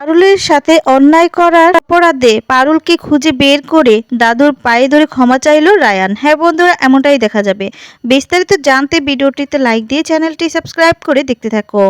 পারুলের সাথে অন্যায় করার অপরাধে পারুলকে খুঁজে বের করে দাদুর পায়ে ধরে ক্ষমা চাইলো রায়ান। হ্যাঁ বন্ধুরা, এমনটাই দেখা যাবে। বিস্তারিত জানতে ভিডিওটিতে লাইক দিয়ে চ্যানেলটি সাবস্ক্রাইব করে দেখতে থাকো।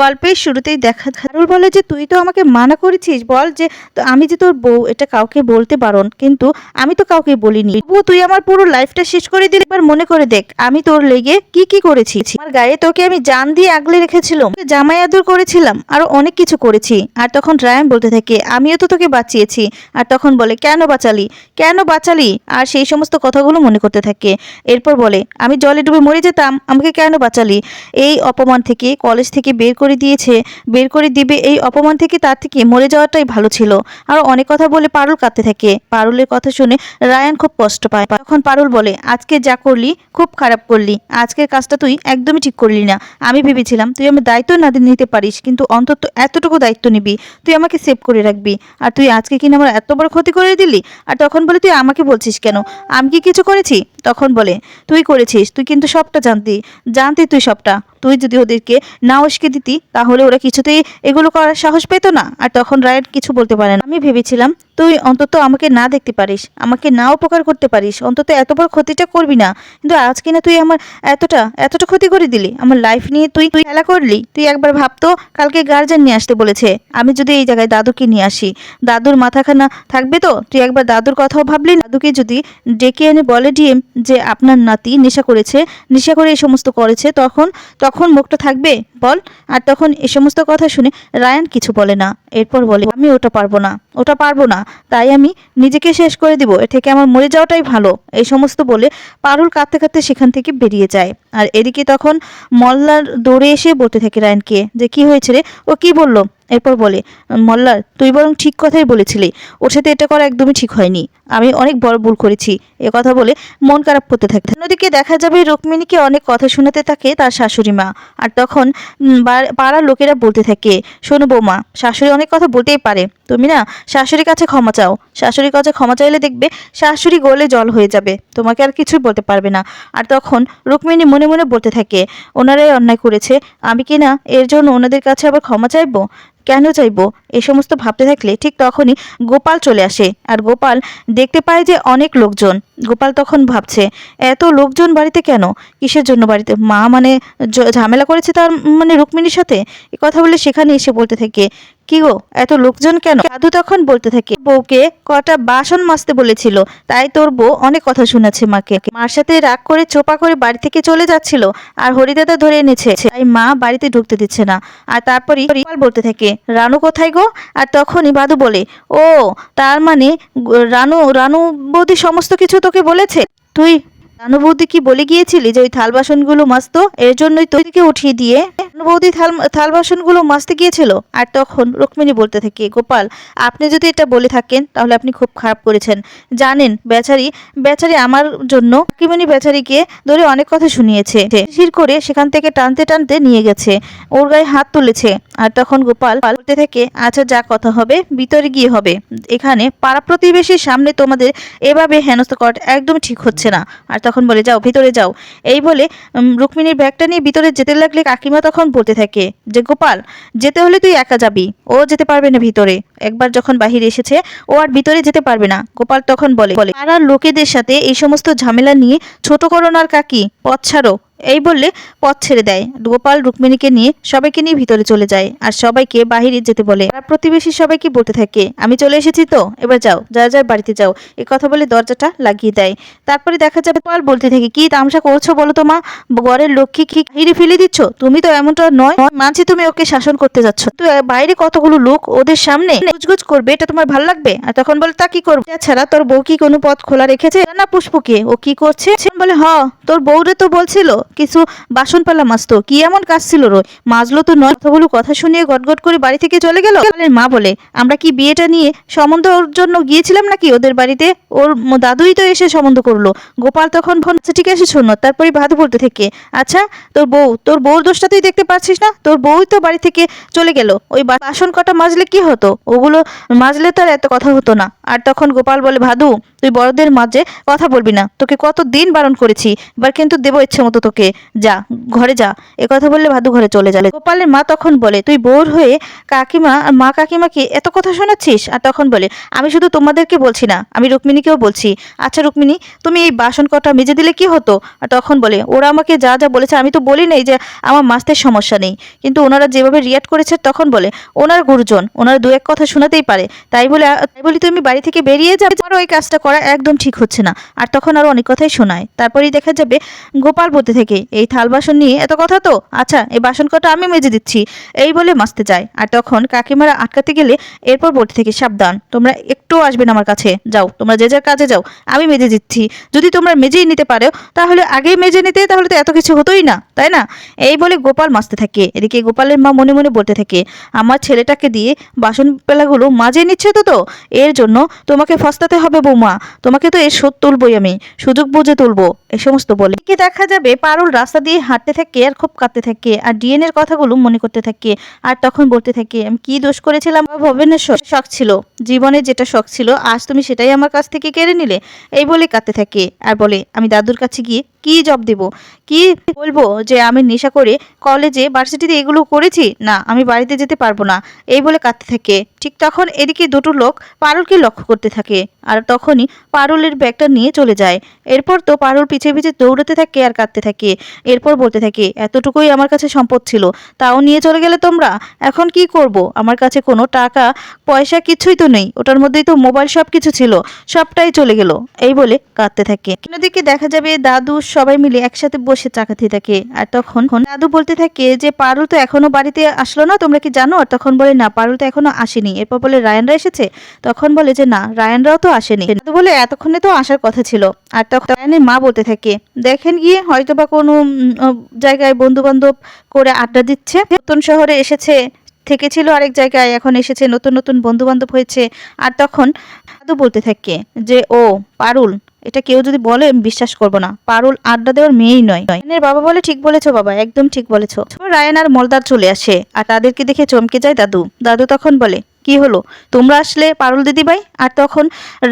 গল্পের শুরুতেই দেখা পারুল বলে যে, তুই তো আমাকে মানা করেছিস, বল যে আমি যে তোর বউ, এটা কাউকে বলতে বারণ কিন্তু আমি তো কাউকে বলিনি। তবুও তুই আমার পুরো লাইফটা শেষ করে দিলি। এবার মনে করে দেখ, আমি তোর লেগে কি কি করেছি। আমার গায়ে তোকে আমি জান দিয়ে আগলে রেখেছিলাম। জামাই আদর করেছিলাম, আরও অনেক কিছু করেছি। আর তখন রায়ান বলতে থাকে, আমিও তো তোকে বাঁচিয়েছি। আর তখন বলে, কেন বাঁচালি? কেন বাঁচালি? আর সেই সমস্ত কথাগুলো মনে করতে থাকে। এরপর বলে, আমি জলে ডুবে মরে যেতাম, আমাকে কেন বাঁচালি? এই অপমান থেকে, কলেজ থেকে বের করে দিয়েছে, বের করে দিবে এই অপমান থেকে তার থেকে মরে যাওয়াটাই ভালো ছিল। আর অনেক কথা বলে পারুল কাঁদতে থাকে। পারুলের কথা শুনে রায়ান খুব কষ্ট পায়। তখন পারুল বলে, আজকে যা করলি, খুব খারাপ করলি। আজকের কাজটা তুই একদমই ঠিক করলি না। আমি ভেবেছিলাম, তুই আমার দায়িত্ব না নিতে পারিস, কিন্তু অন্তত এতটুকু দায়িত্ব নিবি। তুই আমাকে সেভ করে রাখবি। আর তুই আজকে কিনা আমার এত বড় ক্ষতি করে দিলি? আর তখন বলে, তুই আমাকে বলছিস কেন? আমি কি কিছু করেছি? তখন বলে, তুই করেছিস, তুই কিন্তু সবটা জানতি জানতি তুই সবটা। তুই যদি ওদেরকে না উস্কে দিতি, তাহলে ওরা কিছুতেই এগুলো করার সাহস পেত না। আর তখন রায়ের কিছু বলতে পারে না। আমি ভেবেছিলাম তুই অন্তত আমাকে না দেখতে পারিস, আমাকে না উপকার করতে পারিস, অন্তত এত বড় ক্ষতিটা করবি না। কিন্তু আজকে না তুই আমার এতটা এতটা ক্ষতি করে দিলি, আমার লাইফ নিয়ে তুই তুই খেলা করলি, তুই একবার ভাবতো কালকে গার্জেন নিয়ে আসতে বলেছে, আমি যদি এই জায়গায় দাদুকে নিয়ে আসি। দাদুর মাথাখানা থাকবে তো? তুই একবার দাদুর কথাও ভাবলি দাদুকে যদি ডেকে এনে বলে ডিএম যে আপনার নাতি নেশা করেছে, নেশা করে এই সমস্ত করেছে, তখন তখন মুখটা থাকবে? বল। আর তখন এই সমস্ত কথা শুনে রায়ান কিছু বলে না। এরপর বলে, আমি ওটা পারব না, ওটা পারব না। তাই আমি নিজেকে শেষ করে দিব। এ থেকে আমার মরে যাওয়াটাই ভালো। এই সমস্ত বলে পারুল কাঁদতে কাঁদতে সেখান থেকে বেরিয়ে যায়। আর এদিকে তখন মল্লার দৌড়ে এসে বলতে থাকে রায়নকে যে, কি হয়েছে রে? ও কি বলল? এরপর বলে, মল্লার, তুই বরং ঠিক কথাই বলেছিলি। ওর সাথে এটা করা একদমই ঠিক হয়নি। আমি অনেক বড় ভুল করেছি। এ কথা বলে মন খারাপ করতে থাকে। অন্যদিকে দেখা যাবে রুক্মিণীকে অনেক কথা শোনাতে থাকে তার শাশুড়ি মা। আর তখন পাড়ার লোকেরা বলতে থাকে, শোনো বৌমা, শাশুড়ি অনেক কথা বলতেই পারে। তুমি না শাশুড়ির কাছে ক্ষমা চাও। শাশুড়ির কাছে ক্ষমা চাইলে দেখবে শাশুড়ি গলে জল হয়ে যাবে। তোমাকে আর কিছুই বলতে পারবে না। আর তখন রুক্মিণী মনে মনে বলতে থাকে, ওনারাই অন্যায় করেছে। আমি কি না এর জন্য ওনাদের কাছে আবার ক্ষমা চাইব? কেন চাইব? এ সমস্ত ভাবতে থাকলে ঠিক তখনই গোপাল চলে আসে। আর গোপাল দেখতে পায় যে অনেক লোকজন। গোপাল তখন ভাবছে, এত লোকজন বাড়িতে কেন? কিসের জন্য বাড়িতে? মা মানে ঝামেলা করেছে তার মানে রুক্মিণীর সাথে? এ কথা বলে সেখানে এসে বলতে থাকে কি গো, এত লোকজন কেন? দাদু তখন বলতে থাকে, বউকে কটা বাসন মাজতে বলেছিল, তাই তোর বউ অনেক কথা শোনাচ্ছে মাকে। মার সাথে রাগ করে চোপা করে বাড়ি থেকে চলে যাচ্ছিল, আর হরিদাদা ধরে এনেছে। তাই মা বাড়িতে ঢুকতে দিচ্ছে না। আর তারপরই গোপাল বলতে থাকে, রানু কোথায় গো? আর তখনই বাদু বলে, ও, তার মানে রানু রানু বৌদি সমস্ত কিছু তোকে বলেছে? তুই রানু বৌদি কি বলে গিয়েছিলি যে ওই থাল বাসনগুলো মাজতো? এর জন্যই তোকে উঠিয়ে দিয়ে বৌদি থাল থাল বাসনগুলো মাজতে গিয়েছিল? আর তখন রুক্মিণী বলতে থাকে, গোপাল, আপনি যদি এটা বলে থাকেন, তাহলে আপনি খুব খারাপ করেছেন। জানেন, বেচারি বেচারি আমার জন্য কিমিনি বেচারিকে ধরে অনেক কথা শুনিয়েছে। শির করে সেখান থেকে টানতে টানতে নিয়ে গেছে। ওর গায়ে হাত তুলেছে। আর তখন গোপাল বলতে থাকে আচ্ছা যা কথা হবে, ভিতরে গিয়ে হবে। এখানে পাড়া প্রতিবেশীর সামনে তোমাদের এভাবে হেনস্থা করাটা একদম ঠিক হচ্ছে না। আর তখন বলে, যাও, ভিতরে যাও। এই বলে রুক্মিণীর ব্যাগটা নিয়ে ভিতরে যেতে লাগলে কাকিমা তখন বলতে থাকে যে, গোপাল, যেতে হলে তুই একা যাবি। ও যেতে পারবে না ভিতরে। একবার যখন বাহিরে এসেছে, ও আর ভিতরে যেতে পারবে না। গোপাল তখন বলে বলে পাড়ার লোকেদের সাথে এই সমস্ত ঝামেলা নিয়ে ছোট করোনার কাকি, পথ ছাড়ো। এই বললে পথ ছেড়ে দেয়। গোপাল রুক্মিণীকে নিয়ে সবাইকে নিয়ে ভিতরে চলে যায় আর সবাইকে বাহিরে যেতে বলে। আর প্রতিবেশী সবাইকে বলতে থাকে, আমি চলে এসেছি তো, এবার যাও, যা যার বাড়িতে যাও। এই কথা বলে দরজাটা লাগিয়ে দেয়। তারপরে দেখা যাবে গোপাল বলতে থাকে, কি তামসা করছ বলো তো মা? ঘরের লক্ষ্মী কি বাহিরে ফেলে দিচ্ছ? তুমি তো এমনটা নয়। মানছি তুমি ওকে শাসন করতে যাচ্ছ। তো বাইরে কতগুলো লোক ওদের সামনে গুজগুজ করবে, এটা তোমার ভালো লাগবে? আর তখন বলে, তা কি করবে? ছাড়া তোর বউ কি কোনো পথ খোলা রেখেছে? না পুষ্পকে। ও কি করছে? বলে, হ, তোর বউরে তো বলছিল কিছু বাসন পালা মাছতো কি এমন কাজ ছিল রো মাজলো তো নয়। কতগুলো কথা শুনিয়ে গটগট করে বাড়ি থেকে চলে গেল। মা বলে, আমরা কি বিয়েটা নিয়ে সম্বন্ধ ওর জন্য গিয়েছিলাম নাকি ওদের বাড়িতে? ওর দাদুই তো এসে সম্বন্ধ করল। গোপাল তখন ফোন আচ্ছা ঠিক আছে, শোনো তারপরে ভাদু বলতে থেকে। আচ্ছা তোর বউ, তোর বউর দোষটা তুই দেখতে পাচ্ছিস না? তোর বউই তো বাড়ি থেকে চলে গেল। ওই বাসন কটা মাজলে কি হতো? ওগুলো মাজলে তো আর এত কথা হতো না। আর তখন গোপাল বলে, ভাদু, তুই বড়দের মাঝে কথা বলবি না। তোকে কত দিন বারণ করেছি, এবার কিন্তু দেবো ইচ্ছে মতো তোকে। তোকে, যা, ঘরে যা। এ কথা বললে ভাদু ঘরে চলে যাবে গোপালের মা তখন বলে, তুই বোর হয়ে কাকিমা আর মা কাকিমাকে এত কথা শোনাচ্ছিস? আর তখন বলে, আমি শুধু তোমাদেরকে বলছি না, আমি রুক্মিণীকেও বলছি। আচ্ছা রুক্মিণী, তুমি এই বাসন কটা মেজে দিলে কি হতো? আর তখন বলে, ওরা আমাকে যা যা বলেছে আমি তো বলি নাই যে আমার মাস্তের সমস্যা নেই। কিন্তু ওনারা যেভাবে রিয়াক্ট করেছে, তখন বলে, ওনার গুরুজন, ওনার দু এক কথা শোনাতেই পারে। তাই বলে, তাই বলি তুমি বাড়ি থেকে বেরিয়ে যাবে আরও ওই কাজটা করা একদম ঠিক হচ্ছে না। আর তখন আরও অনেক কথাই শোনায়। তারপরেই দেখা যাবে গোপাল বলতে থেকে এই থাল বাসন নিয়ে এত কথা তো? আচ্ছা এই বাসন কটা আমি মেজে দিচ্ছি। এই বলে মাসতে যায়। আর তখন কাকিমারা আটকাতে গেলে এরপর বলতে থেকে, সাবধান, তোমরা একটু আসবে না আমার কাছে। যাও, তোমরা যে যার কাজে যাও, আমি মেজে দিচ্ছি। যদি তোমরা মেজেই নিতে পারো, তাহলে আগেই মেজে নিতে, তাহলে তো এত কিছু হতোই না, তাই না? এই বলে গোপাল মাসতে থাকে। এদিকে গোপালের মা মনে মনে বলতে থাকে, আমার ছেলেটাকে দিয়ে বাসন পেলাগুলো মাজে নিচ্ছে তো তো? এর জন্য তোমাকে ফস্তাতে হবে বৌমা। তোমাকে তো এর শোধ তুলবই আমি। সুযোগ বুঝে তুলবো। এই সমস্ত বলে। দেখা যাবে পারুল রাস্তা দিয়ে হাঁটতে থাকে আর খুব কাঁদতে থাকে, আর ডিএন এর কথাগুলো মনে করতে থাকে, আর তখন বলতে থাকে, আমি কি দোষ করেছিলাম? ভবেনের শখ ছিল, জীবনে যেটা শখ ছিল, আজ তুমি সেটাই আমার কাছ থেকে কেড়ে নিলে, এই বলে কাঁদতে থাকে, আর বলে, আমি দাদুর কাছে গিয়ে কি জব দেব? কি বলব যে আমি নেশা করে কলেজে ভার্সিটিতে এগুলো করেছি? না, আমি বাড়িতে যেতে পারব না। এই বলে কাঁদতে থাকে। ঠিক তখন এদিকে দুটো লোক পারুলকে লক্ষ্য করতে থাকে আর তখনই পারুলের ব্যাগটা নিয়ে চলে যায়। এরপর তো পারুল পিছে পিছে দৌড়াতে থাকে আর কাঁদতে থাকে। এরপর বলতে থাকে, এতটুকুই আমার কাছে সম্পদ ছিল, তাও নিয়ে চলে গেলে তোমরা? এখন কি করব? আমার কাছে কোনো টাকা, পয়সা কিছুই তো নেই। ওটার মধ্যেই তো মোবাইল সব কিছু ছিল, সবটাই চলে গেল। এই বলে কাঁদতে থাকে। অন্যদিকে দেখা যাবে দাদু সবাই মিলে একসাথে বসে চা খাতে থাকে। আর তখন দাদু বলতে থাকে যে, পারুল তো এখনও বাড়িতে আসলো না, তোমরা কি জানো? আর তখন বলে, না, পারুল তো এখনও আসেনি। এরপর বলে, রায়ানরা এসেছে? তখন বলে যে, না, রায়ানরাও তো আসেনি। দাদু বলে, এতক্ষণে তো আসার কথা ছিল। আর তখন রায়ানের মা বলতে থাকে, দেখেন গিয়ে হয়তো বা কোনো জায়গায় বন্ধু বান্ধব করে আড্ডা দিচ্ছে। নতুন শহরে এসেছে, থেকেছিল আরেক জায়গায়, এখন এসেছে, নতুন নতুন বন্ধু বান্ধব হয়েছে। আর তখন দাদু বলতে থাকে যে, ও, পারুল এটা কেউ যদি বলে, আমি বিশ্বাস করব না। পারুল আড্ডা দেওয়ার মেয়েই নয়। রায়ানের বাবা বলে, ঠিক বলেছ বাবা, একদম ঠিক বলেছ। রায়ান আর মলদার চলে আসে, আর তাদেরকে দেখে চমকে যায় দাদু। দাদু তখন বলে, কি হলো? তোমরা আসলে পারুল দিদিভাই? আর তখন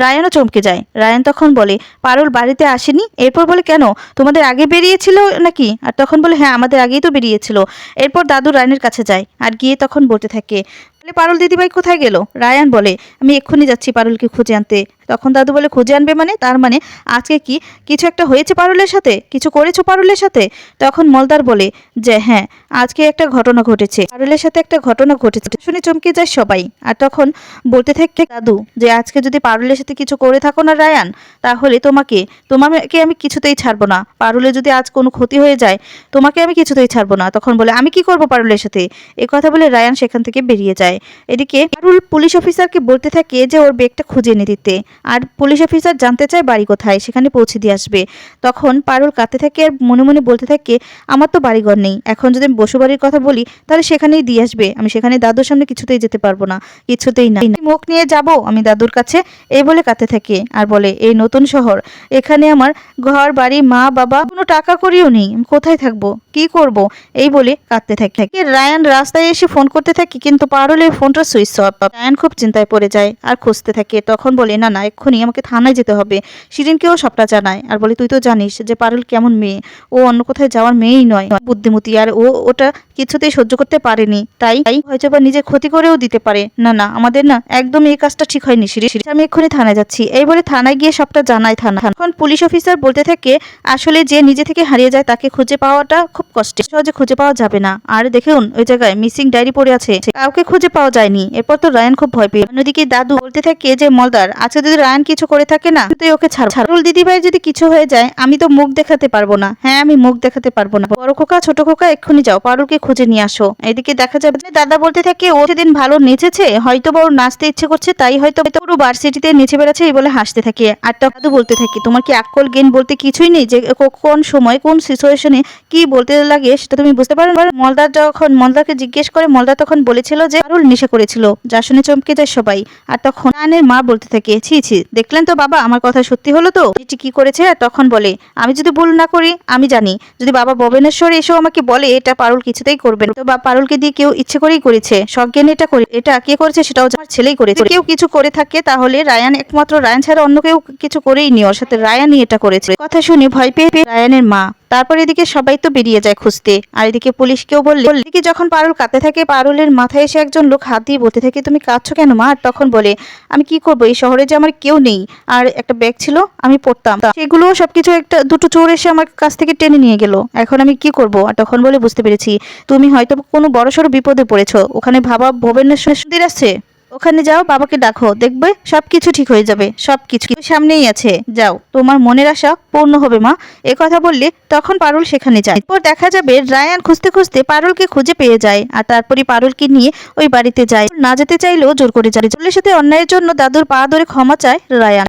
রায়ানও চমকে যায়। রায়ান তখন বলে, পারুল বাড়িতে আসেনি? এরপর বলে, কেন? তোমাদের আগে বেরিয়েছিল নাকি? আর তখন বলে হ্যাঁ আমাদের আগেই তো বেরিয়েছিল। এরপর দাদু রায়ানের কাছে যায়, আর গিয়ে তখন বলতে থাকে বলে পারুল দিদিভাই কোথায় গেল? রায়ান বলে, আমি এক্ষুনি যাচ্ছি পারুলকে খুঁজে আনতে। তখন দাদু বলে, খুঁজে আনবে মানে? তার মানে আজকে কি কিছু একটা হয়েছে পারুলের সাথে? কিছু করেছ পারুলের সাথে? তখন মলদার বলে, যে হ্যাঁ। আজকে একটা ঘটনা ঘটেছে। পারুলের সাথে একটা ঘটনা ঘটেছে। শুনে চমকে যায় সবাই। আর তখন বলতে থাকে, দাদু, যে আজকে যদি পারুলের সাথে কিছু করে থাকো না রায়ান, তাহলে তোমাকে তোমাকে আমি কিছুতেই ছাড়বো না। পারুলে যদি আজ কোনো ক্ষতি হয়ে যায়, তোমাকে আমি কিছুতেই ছাড়বো না। তখন বলে, আমি কি করব পারুলের সাথে? এ কথা বলে রায়ান সেখান থেকে বেরিয়ে যায়। এদিকে পারুল পুলিশ অফিসারকে বলতে থাকে যে ওর ব্যাগটা খুঁজে এনে দিতে। আর পুলিশ অফিসার জানতে চায় বাড়ি কোথায়, সেখানে পৌঁছে দিয়ে আসবে। তখন পারুল কাঁদতে থাকে আর মনে মনে বলতে থাকে, আমার তো বাড়িঘর নেই। এখন যদি বসুবাড়ির কথা বলি, তাহলে সেখানেই দিয়ে আসবে। আমি সেখানে দাদুর সামনে কিছুতেই যেতে পারব না, কিছুতেই না। মুখ নিয়ে যাব আমি দাদুর কাছে এই বলে কাঁদতে থাকে আর বলে, এই নতুন শহর, এখানে আমার ঘর, বাড়ি, মা, বাবা, কোনো টাকা করিও নেই কোথায় থাকব? কি করব? এই বলে কাঁদতে থাকে। রায়ান রাস্তায় এসে ফোন করতে থাকে, কিন্তু পারুলের ফোনটা সুইচ অফ রায়ান খুব চিন্তায় পড়ে যায় আর খুঁজতে থাকে। তখন বলে, না না, এক্ষুনি আমাকে থানায় যেতে হবে। শিরিনকেও সবটা জানায়। আর বলে, তুই তো জানিস যে পারুল কেমন মেয়ে। ও অন্য কোথায় যাওয়ার মেয়েই নয়। বুদ্ধিমতী আর ও ওটা কিছুতেই সহ্য করতে পারেনি। তাই হয়তো বা নিজে ক্ষতি করেও দিতে পারে। না না, আমাদের না একদম এই কাজটা ঠিক হয়নি আমি এক্ষুনি থানায় যাচ্ছি। এই বলে থানায় গিয়ে সবটা জানায় থানা। এখন পুলিশ অফিসার বলতে থাকে, আসলে যে নিজে থেকে হারিয়ে যায় তাকে খুঁজে পাওয়াটা খুব কষ্টের। সহজে খুঁজে পাওয়া যাবে না। আর দেখুন, ওই জায়গায় মিসিং ডায়েরি পড়ে আছে। কাউকে খুঁজে পাওয়া যায়নি। এরপর তো রায়ান খুব ভয় পেয়ে। অন্যদিকে দাদু বলতে থাকে যে, মলদার আচ্ছা যদি রায়ান কিছু করে থাকে না, তুই ওকে ছাড়। ছাড়ুল দিদি ভাই যদি কিছু হয়ে যায়, আমি তো মুখ দেখাতে পারব না। হ্যাঁ আমি মুখ দেখাতে পারব না। বড় খোকা, ছোট খোকা, এক্ষুনি যাও। পারুলকে খুঁজে নিয়ে আসো। এদিকে দেখা যাবে দাদা বলতে থাকে, ও সেদিন ভালো নেচেছে হয়তো বা ওর নাচতে ইচ্ছে করছে, তাই হয়তো পুরো ভার্সিটিতে নেচে বেড়াচ্ছে এই বলে হাসতে থাকে। আর তো দাদু বলতে থাকে, তোমার কি আকল জ্ঞান বলতে কিছুই নেই যে কোন সময়, কোন সিচুয়েশনে কি বলতে লাগে সেটা তুমি বুঝতে পারো? মলদার যখন, মলদাকে জিজ্ঞেস করে, মলদা তখন বলেছিল যে পারুল নেশা করেছিল, যা শুনে চমকে যায় সবাই। আর তখন রায়ানের মা বলতে থাকে, ছি ছি, দেখলেন তো বাবা, আমার কথা সত্যি হলো তো? এটি কি করেছে? আর তখন বলে, আমি যদি ভুল না করি, আমি জানি। যদি বাবা ভবেনেশ্বর এসেও আমাকে বলে, এটা পারুল কিছুতেই করবে। তো বা পারুলকে দিয়ে কেউ ইচ্ছে করেই করেছে সজ্ঞান এটা করে এটা কে করেছে সেটাও আমার ছেলেই করেছে। কেউ কিছু করে থাকে, তাহলে রায়ান একমাত্র, রায়ান ছাড়া অন্য কেউ কিছু করেই নি ওর সাথে রায়ানই এটা করেছে। কথা শুনে ভয় পেয়ে রায়ানের মা তারপর এদিকে সবাই তো বেরিয়ে যায় খুঁজতে। আর এদিকে পুলিশকেও বললে, এদিকে যখন পারুল কাঁদতে থাকে, পারুলের মাথায় এসে একজন লোক হাত দিয়ে বলতে থাকে, তুমি কাঁদছো কেন মা? আর তখন বলে, আমি কি করব? এই শহরে যে আমার কেউ নেই। আর একটা ব্যাগ ছিল, আমি পড়তাম। সেগুলো সবকিছু একটা দুটো চোর এসে আমার কাছ থেকে টেনে নিয়ে গেল। এখন আমি কি করব? আর তখন বলে, বুঝতে পেরেছি। তুমি হয়তো কোনো বড়সড় বিপদে পড়েছো। ওখানে ভাবা ভুবনেশ্বর আছে। ওখানে যাও, বাবাকে ডাকো, দেখবে সবকিছু ঠিক হয়ে যাবে, সবকিছু সামনেই আছে, যাও, তোমার মনের আশা পূর্ণ হবে, মা। এ কথা বললে তখন পারুল সেখানে যায়। এরপর দেখা যাবে রায়ান খুঁজতে খুঁজতে পারুলকে খুঁজে পেয়ে যায়, আর তারপরে পারুলকে নিয়ে ওই বাড়িতে যায়। না যেতে চাইলেও জোর করে যায়। চলে সাথে অন্যায়ের জন্য দাদুর পা ধরে ক্ষমা চায় রায়ান।